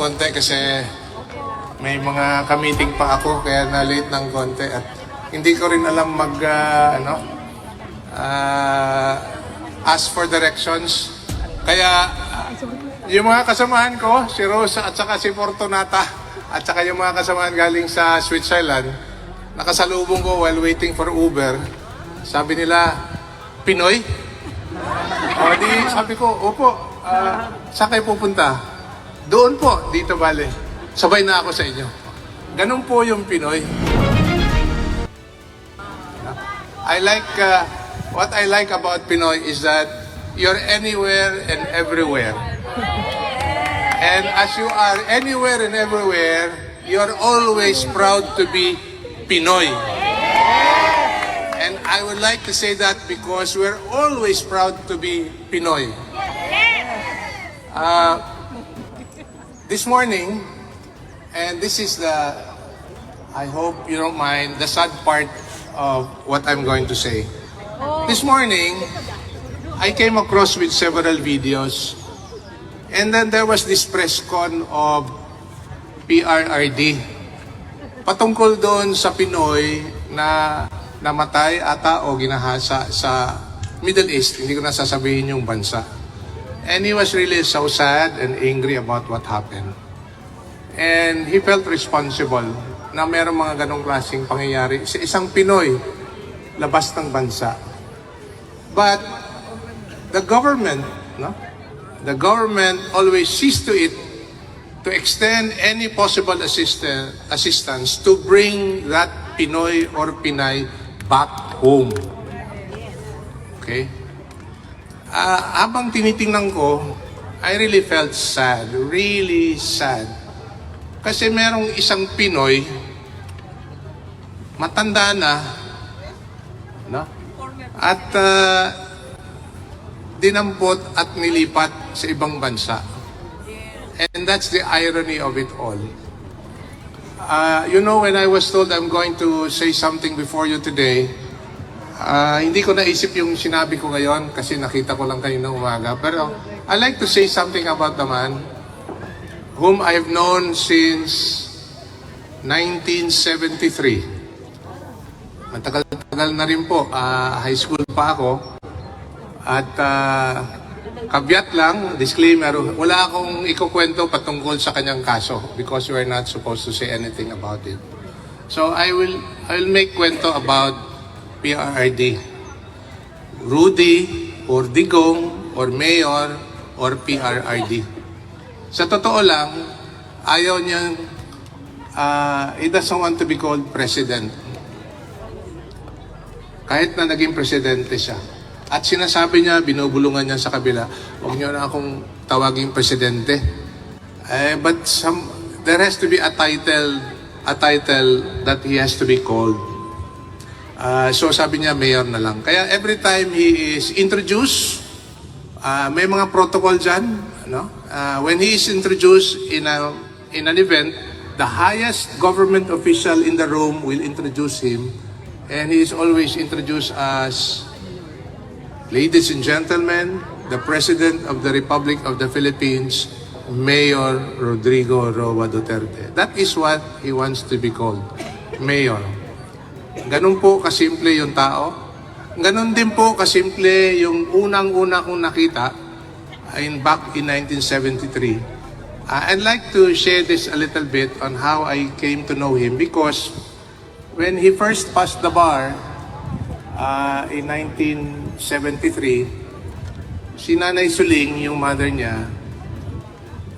konti kasi may mga ka-meeting pa ako kaya na-late ng konti at hindi ko rin alam mag ah, ano ah, ask for directions. Kaya ah, yung mga kasamahan ko, si Rosa at saka si Fortunata at saka yung mga kasamahan galing sa Switzerland, nakasalubong ko while waiting for Uber. Sabi nila, Pinoy? O di, sabi ko, opo, ah, saan kayo pupunta? Doon po, dito bale. Sabay na ako sa inyo. Ganun po yung Pinoy. I like, uh, what I like about Pinoy is that you're anywhere and everywhere. And as you are anywhere and everywhere, you're always proud to be Pinoy. And I would like to say that because we're always proud to be Pinoy. Uh, this morning, and this is the, I hope you don't mind, the sad part of what I'm going to say. This morning, I came across with several videos, and then there was this press con of PRRD patungkol doon sa Pinoy na namatay ata o ginahasa sa Middle East. Hindi ko na sasabihin yung bansa. And he was really so sad and angry about what happened. And he felt responsible na merong mga ganong klaseng pangyayari sa isang Pinoy labas ng bansa. But the government, no? The government always sees to it to extend any possible assistant, assistance to bring that Pinoy or Pinay back home. Okay? Ah, habang tinitingnan ko, I really felt sad, really sad. Kasi merong isang Pinoy, matanda na, no? At ah, dinampot at nilipat sa ibang bansa. And that's the irony of it all. Uh, you know, when I was told I'm going to say something before you today, uh, hindi ko naisip yung sinabi ko ngayon kasi nakita ko lang kayo ng umaga. Pero I like to say something about the man whom I've known since 1973. Matagal-tagal na rin po. Uh, high school pa ako. At uh, kabyat lang, disclaimer, wala akong ikukwento patungkol sa kanyang kaso because we are not supposed to say anything about it. So I will I will make kwento about PRRD. Rudy or Digong or Mayor or PRRD. Sa totoo lang, ayaw niyang uh, he doesn't want to be called president. Kahit na naging presidente siya. At sinasabi niya, binubulungan niya sa kabila, huwag niyo na akong tawaging presidente. Eh, but some, there has to be a title, a title that he has to be called. Ah, so sabi niya, mayor na lang. Kaya every time he is introduced, ah, may mga protocol dyan. No? Ah, when he is introduced in, a, in an event, the highest government official in the room will introduce him. And he is always introduced as Ladies and gentlemen, the President of the Republic of the Philippines, Mayor Rodrigo Roa Duterte. That is what he wants to be called, Mayor. Ganun po kasimple yung tao. Ganun din po kasimple yung unang-una kong nakita in back in 1973. Uh, I'd like to share this a little bit on how I came to know him because when he first passed the bar, Ah, in 1973, si Nanay Suling, yung mother niya,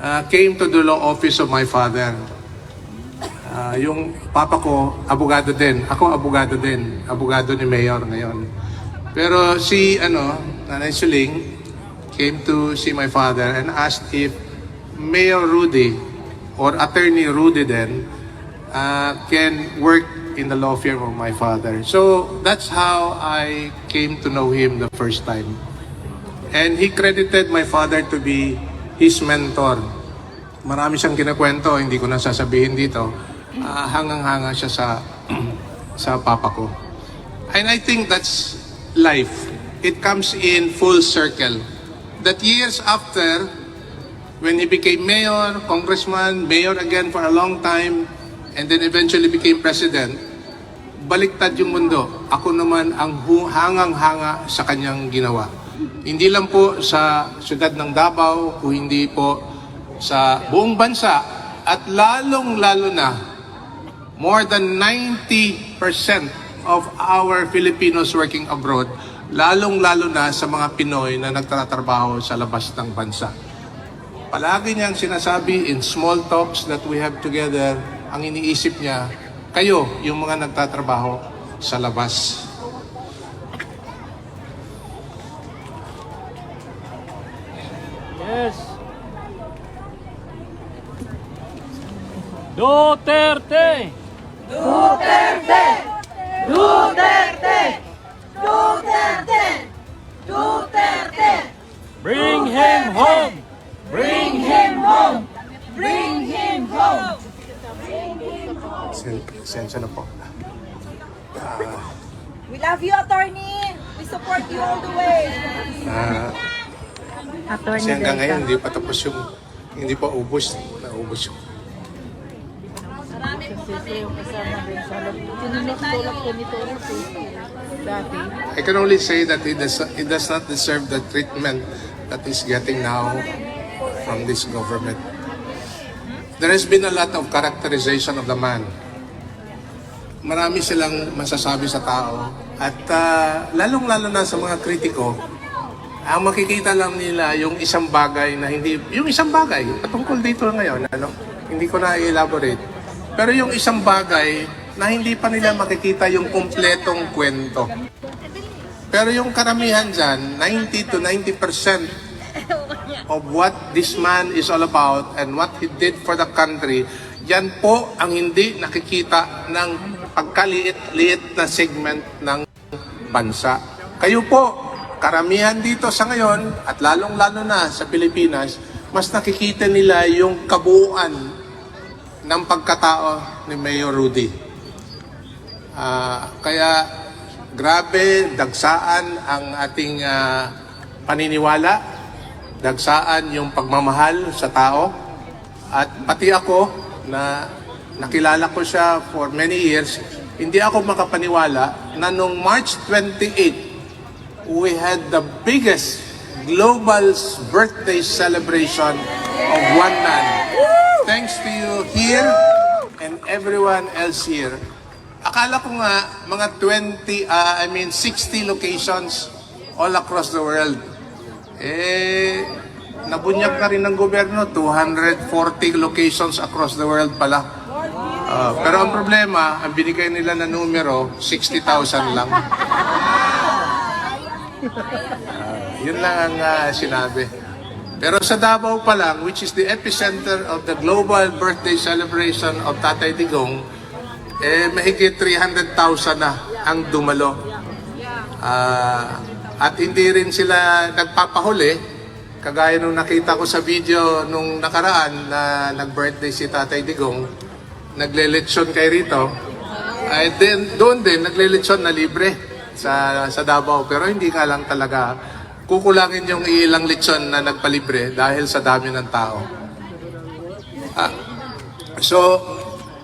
ah, came to the law office of my father. Ah, yung papa ko, abogado din. Ako, abogado din. Abogado ni Mayor ngayon. Pero si, ano, Nanay Suling, came to see my father and asked if Mayor Rudy or Attorney Rudy then uh, can work in the law firm of my father. So that's how I came to know him the first time. And he credited my father to be his mentor. Marami siyang kinakwento, hindi ko na sasabihin dito. Ah, hangang-hanga siya sa sa papa ko. And I think that's life. It comes in full circle. That years after, when he became mayor, congressman, mayor again for a long time, and then eventually became president, baliktad yung mundo. Ako naman ang hangang-hanga sa kanyang ginawa. Hindi lang po sa siyudad ng Davao, kung hindi po sa buong bansa, at lalong-lalo na, more than 90% of our Filipinos working abroad, lalong-lalo na sa mga Pinoy na nagtatrabaho sa labas ng bansa. Palagi niyang sinasabi in small talks that we have together, ang iniisip niya, kayo, yung mga nagtatrabaho sa labas. Yes. Duterte. Duterte! Duterte! Duterte! Duterte! Bring him home. Bring him home! Bring him home! Sen- Sensya na po. We love you, attorney! We support you all the way! Ah, kasi hanggang ngayon, hindi pa tapos yung, hindi pa ubos, naubos yung I can only say that he does, he does not deserve the treatment that he's getting now from this government. There has been a lot of characterization of the man. Marami silang masasabi sa tao at ah, lalong-lalo na sa mga kritiko, ang makikita lang nila yung isang bagay na hindi, yung isang bagay, patungkol dito ngayon, ano, hindi ko na i-elaborate. Pero yung isang bagay na hindi pa nila makikita yung kumpletong kwento. Pero yung karamihan dyan, 90 to 90% of what this man is all about and what he did for the country, yan po ang hindi nakikita ng pagkaliit-liit na segment ng bansa. Kayo po, karamihan dito sa ngayon at lalong-lalo na sa Pilipinas, mas nakikita nila yung kabuuan ng pagkatao ni Mayor Rudy. Ah, kaya grabe, dagsaan ang ating ah, paniniwala, dagsaan yung pagmamahal sa tao, at pati ako na nakilala ko siya for many years, hindi ako makapaniwala na nung March 28, we had the biggest global birthday celebration of one man. Thanks to you here and everyone else here. Akala ko nga mga 20, ah, I mean 60 locations all across the world. Eh, nabunyag na rin ng gobyerno, 240 locations across the world pala. Ah, pero ang problema, ang binigay nila na numero, 60,000 lang. Ah, yun lang ang ah, sinabi. Pero sa Davao pa lang, which is the epicenter of the global birthday celebration of Tatay Digong, eh, mahigit 300,000 na ang dumalo. Ah, at hindi rin sila nagpapahuli, kagaya nung nakita ko sa video nung nakaraan na nag-birthday si Tatay Digong, nagleletsyon kay rito, ay din, doon din nagleletsyon na libre sa, sa Davao. Pero hindi ka lang talaga kukulangin yung ilang lechon na nagpalibre dahil sa dami ng tao. Ah, so,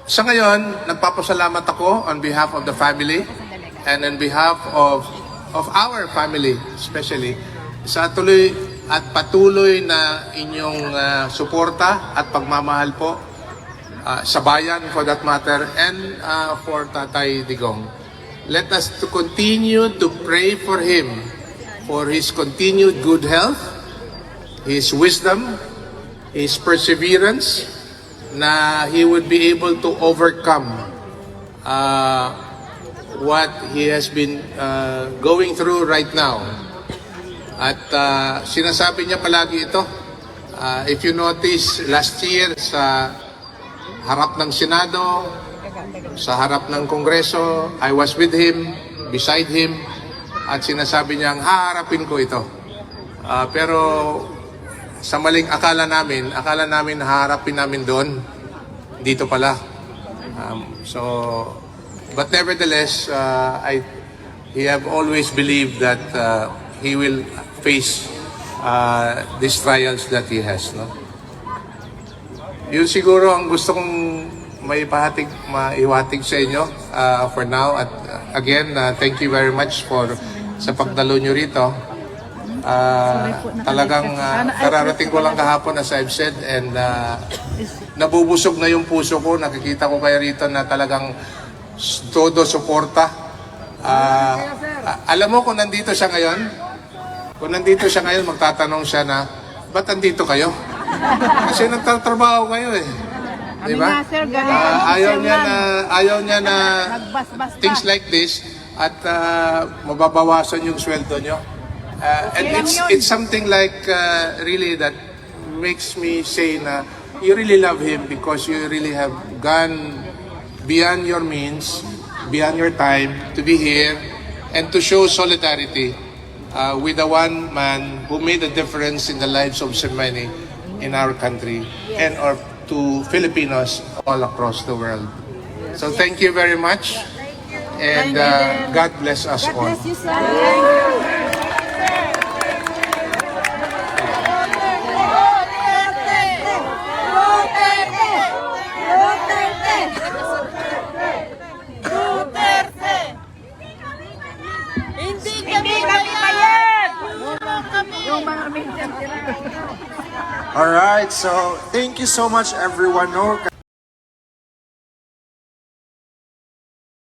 sa ngayon, nagpapasalamat ako on behalf of the family and on behalf of of our family especially sa tuloy at patuloy na inyong ah, suporta at pagmamahal po ah, sa bayan for that matter and ah, for Tatay Digong. Let us to continue to pray for him for his continued good health, his wisdom, his perseverance, na he would be able to overcome uh, what he has been uh, going through right now. At uh, sinasabi niya palagi ito. Uh, if you notice, last year sa harap ng Senado, sa harap ng Kongreso, I was with him, beside him, at sinasabi niyang haharapin ko ito. Ah, pero sa maling akala namin, akala namin haharapin namin doon, dito pala. Um, so, but nevertheless, uh, I, he have always believed that uh, he will face uh, these trials that he has. No? Yun siguro ang gusto kong maipahatig, maiwatig sa inyo uh, for now. At uh, again, uh, thank you very much for sa pagdalo nyo rito. Uh, talagang uh, kararating ko lang kahapon as I've said and uh, nabubusog na yung puso ko. Nakikita ko kayo rito na talagang todo suporta. A- alam mo kung nandito siya ngayon, kung nandito siya ngayon, magtatanong siya na, ba't nandito kayo? Kasi nagtatrabaho kayo eh. Di ba? kami, ayaw niya na, ayaw niya na things like this at ah, mababawasan yung sweldo nyo. Ah, and it's it's something like ah, really that makes me say na you really love him because you really have gone beyond your means, beyond your time to be here and to show solidarity uh, with the one man who made a difference in the lives of so many in our country and or to Filipinos all across the world. So thank you very much and uh, God bless us all. Bless you, sir. Hindi kami bayad! Yung mga may All right, so thank you so much everyone. No,